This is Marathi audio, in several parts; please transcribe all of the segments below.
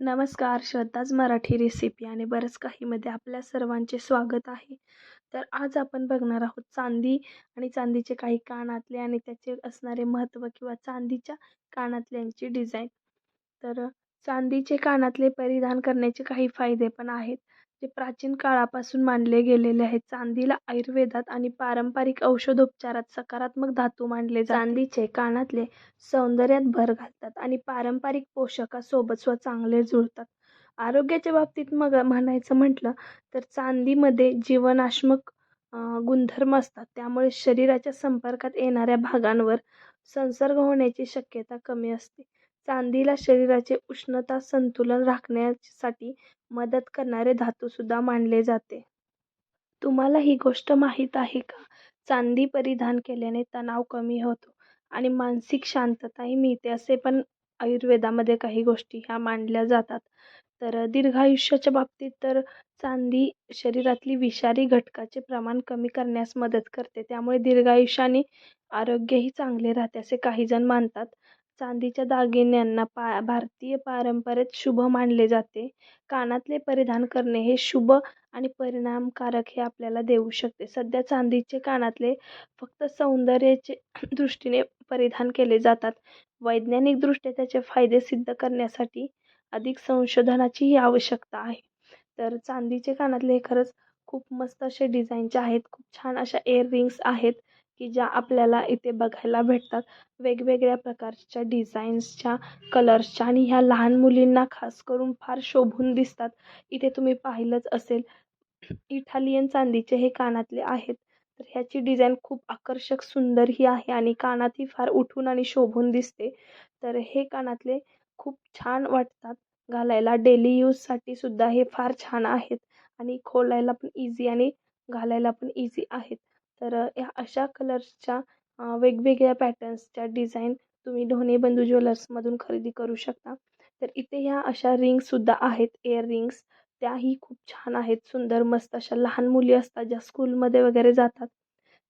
नमस्कार श्रद्धाज मराठी रेसिपी आणि बरंच काहीमध्ये आपल्या सर्वांचे स्वागत आहे. तर आज आपण बघणार आहोत चांदी आणि चांदीचे काही कानातले आणि त्याचे असणारे महत्त्व किंवा चांदीच्या कानातल्यांची डिझाईन तर चांदीचे कानातले परिधान करण्याचे काही फायदे पण आहेत. जे प्राचीन काळापासून मानले गेलेले आहेत. चांदीला आयुर्वेदात आणि पारंपरिक औषधोपचारात सकारात्मक धातू मानले चांदीचे कानातले सौंदर्यात भर घालतात आणि पारंपरिक पोषाखासोबत स्व चांगले जुळतात. आरोग्याच्या बाबतीत मग म्हणायचं म्हटलं तर चांदीमध्ये जीवनाश्मक गुणधर्म असतात. त्यामुळे शरीराच्या संपर्कात येणाऱ्या भागांवर संसर्ग होण्याची शक्यता कमी असते. चांदीला शरीराचे उष्णता संतुलन राखण्यासाठी मदत करणारे धातूसुद्धा मानले जाते. तुम्हाला ही गोष्ट माहीत आहे का? चांदी परिधान केल्याने तणाव कमी होतो आणि मानसिक शांतताही मिळते असे पण आयुर्वेदामध्ये काही गोष्टी ह्या मांडल्या जातात. तर दीर्घायुष्याच्या बाबतीत तर चांदी शरीरातली विषारी घटकाचे प्रमाण कमी करण्यास मदत करते. त्यामुळे दीर्घायुष्याने आरोग्यही चांगले राहते असे काहीजण मानतात. चांदीच्या दागिन्यांना पा भारतीय पारंपरेत शुभ मानले जाते. कानातले परिधान करणे हे शुभ आणि परिणामकारक हे आपल्याला देऊ शकते. सध्या चांदीचे कानातले फक्त सौंदर्याचे दृष्टीने परिधान केले जातात. वैज्ञानिकदृष्ट्या त्याचे फायदे सिद्ध करण्यासाठी अधिक संशोधनाचीही आवश्यकता आहे. तर चांदीचे कानातले खरंच खूप मस्त असे डिझाईनचे आहेत. खूप छान अशा एअर रिंग्स आहेत. की ज्या आपल्याला इथे बघायला भेटतात. वेगवेगळ्या प्रकारच्या डिझाईन्सच्या कलर्सच्या आणि ह्या लहान मुलींना खास करून फार शोभून दिसतात. इथे तुम्ही पाहिलंच असेल. इटालियन चांदीचे हे कानातले आहेत. तर ह्याची डिझाईन खूप आकर्षक सुंदरही आहे आणि कानातही फार उठून आणि शोभून दिसते. तर हे कानातले खूप छान वाटतात. घालायला डेली यूजसाठी सुद्धा हे फार छान आहेत. आणि खोलायला पण इझी आणि घालायला पण इझी आहेत. तर ह्या अशा कलर्सच्या वेगवेगळ्या पॅटर्न्सच्या डिझाईन तुम्ही ढोणे बंधू ज्वेलर्समधून खरेदी करू शकता. तर इथे ह्या अशा रिंग्ससुद्धा आहेत एअर रिंग्स. त्याही खूप छान आहेत सुंदर मस्त अशा लहान मुली असतात ज्या स्कूलमध्ये वगैरे जातात.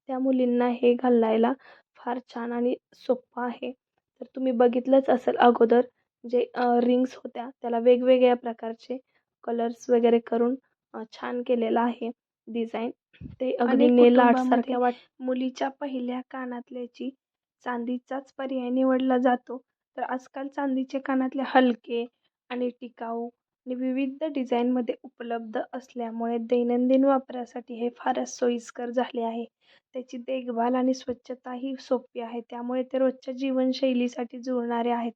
त्या मुलींना हे घालायला फार छान आणि सोपं आहे. तर तुम्ही बघितलंच असेल अगोदर जे रिंग्स होत्या त्याला वेगवेगळ्या प्रकारचे कलर्स वगैरे करून छान केलेलं आहे. डिझाईन ते अगदी नेल आर्टसारख्या वाट मुलीच्या पहिल्या कानातल्याची चांदीचाच पर्याय निवडला जातो. तर आजकाल चांदीचे कानातले हलके आणि टिकाऊ आणि विविध डिझाईनमध्ये उपलब्ध असल्यामुळे दैनंदिन वापरासाठी हे फारच सोयीस्कर झाले आहे. त्याची देखभाल आणि स्वच्छताही सोपी आहे. त्यामुळे ते रोजच्या जीवनशैलीसाठी जुळणारे आहेत.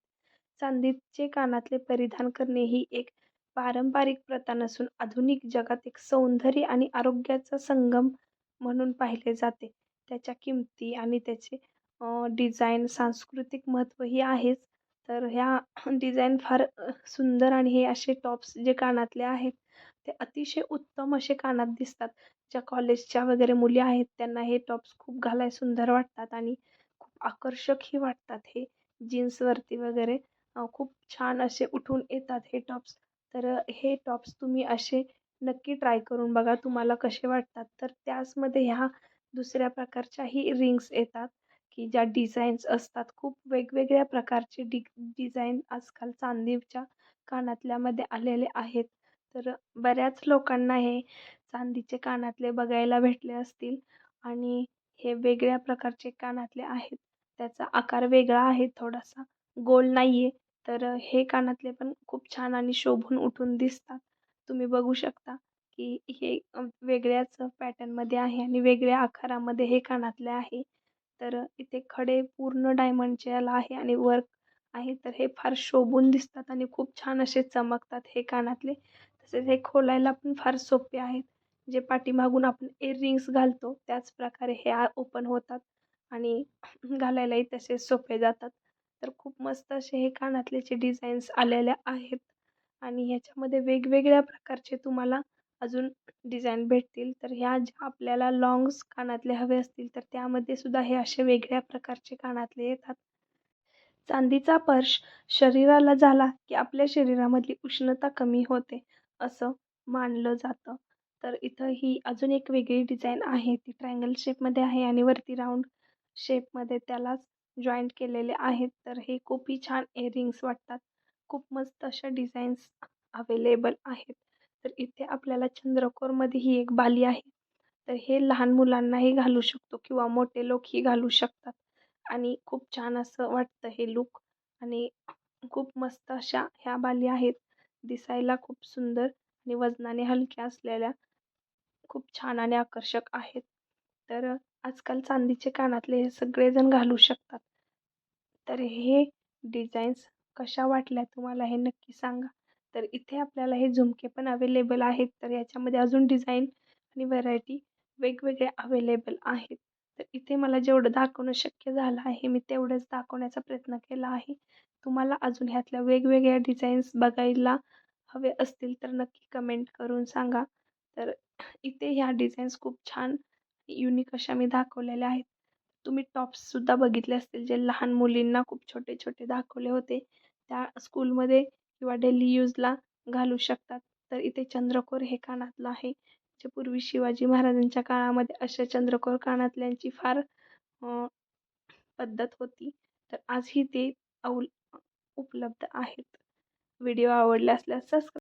चांदीचे कानातले परिधान करणे ही एक पारंपरिक प्रथा नसून आधुनिक जगात एक सौंदर्य आणि आरोग्याचा संगम म्हणून पाहिले जाते. त्याच्या किमती आणि त्याचे डिझाईन सांस्कृतिक महत्त्वही आहेच. तर ह्या डिझाईन फार सुंदर आणि हे असे टॉप्स जे कानातले आहेत ते अतिशय उत्तम असे कानात दिसतात. ज्या कॉलेजच्या वगैरे मुली आहेत त्यांना हे टॉप्स खूप घालाय सुंदर वाटतात आणि खूप आकर्षकही वाटतात. हे जीन्सवरती वगैरे खूप छान असे उठून येतात हे टॉप्स तर हे टॉप्स तुम्ही असे नक्की ट्राय करून बघा तुम्हाला कसे वाटतात. तर त्याचमध्ये ह्या दुसऱ्या प्रकारच्याही रिंग्स येतात की ज्या डिझाईन्स असतात. खूप वेगवेगळ्या प्रकारचे डि डिझाईन आजकाल चांदीच्या कानातल्यामध्ये आलेले आहेत. तर बऱ्याच लोकांना हे चांदीचे कानातले बघायला भेटले असतील आणि हे वेगळ्या प्रकारचे कानातले आहेत. त्याचा आकार वेगळा आहे थोडासा गोल नाही आहे तर हे कानातले पण खूप छान आणि शोभून उठून दिसतात. तुम्ही बघू शकता की हे वेगळ्याच पॅटर्नमध्ये आहे आणि वेगळ्या आकारामध्ये हे कानातले आहे. तर इथे खडे पूर्ण डायमंडचे याला आहे आणि वर्क आहे. तर हे फार शोभून दिसतात आणि खूप छान असे चमकतात हे कानातले. तसेच हे खोलायला पण फार सोपे आहेत. जे पाठीमागून आपण इयरिंग्स घालतो त्याच प्रकारे हे ओपन होतात आणि घालायलाही तसे सोपे जातात. तर खूप मस्त असे हे कानातल्याचे डिझाईन्स आलेल्या आहेत. आणि ह्याच्यामध्ये वेगवेगळ्या प्रकारचे तुम्हाला अजून डिझाईन भेटतील. तर ह्या ज्या आपल्याला लॉंग्स कानातले हवे असतील तर त्यामध्ये सुद्धा हे असे वेगळ्या प्रकारचे कानातले येतात. चांदीचा पर्श शरीराला झाला की आपल्या शरीरामधली उष्णता कमी होते असं मानलं जातं. तर इथं ही अजून एक वेगळी डिझाईन आहे. ती ट्रायंगल शेपमध्ये आहे आणि वरती राऊंड शेपमध्ये त्यालाच जॉईंट केलेले आहेत तर हे खूपही छान इयरिंग्स वाटतात. खूप मस्त अशा डिझाईन्स अवेलेबल आहेत. तर इथे आपल्याला चंद्रकोरमध्ये ही एक बाली आहे. तर हे लहान मुलांनाही घालू शकतो किंवा मोठे लोकही घालू शकतात. आणि खूप छान असं वाटतं हे लूक आणि खूप मस्त अशा ह्या बाली आहेत. दिसायला खूप सुंदर आणि वजनाने हलक्या असलेल्या खूप छान आणि आकर्षक आहेत. तर आजकाल चांदीचे कानातले हे सगळेजण घालू शकतात. तर हे डिझाईन्स कशा वाटल्या तुम्हाला हे नक्की सांगा. तर इथे आपल्याला हे झुमके पण अवेलेबल आहेत. तर याच्यामध्ये अजून डिझाईन आणि व्हरायटी वेगवेगळे अवेलेबल आहेत. तर इथे मला जेवढं दाखवणं शक्य झालं आहे मी तेवढंच दाखवण्याचा प्रयत्न केला आहे. तुम्हाला अजून ह्यातल्या वेगवेगळ्या डिझाईन्स बघायला हवे असतील तर नक्की कमेंट करून सांगा. तर इथे ह्या डिझाईन्स खूप छान युनिक अशा मी दाखवलेल्या आहेत. तुम्ही टॉप्ससुद्धा बघितले असतील जे लहान मुलींना खूप छोटे छोटे दाखवले होते. त्या स्कूलमध्ये किंवा डेली यूजला घालू शकतात. तर इथे चंद्रकोर हे कानातलं आहे. जे पूर्वी शिवाजी महाराजांच्या काळामध्ये अशा चंद्रकोर कानातल्यांची फार पद्धत होती. तर आजही ते अवल उपलब्ध आहेत. व्हिडिओ आवडला असल्यास सबस्क्राईब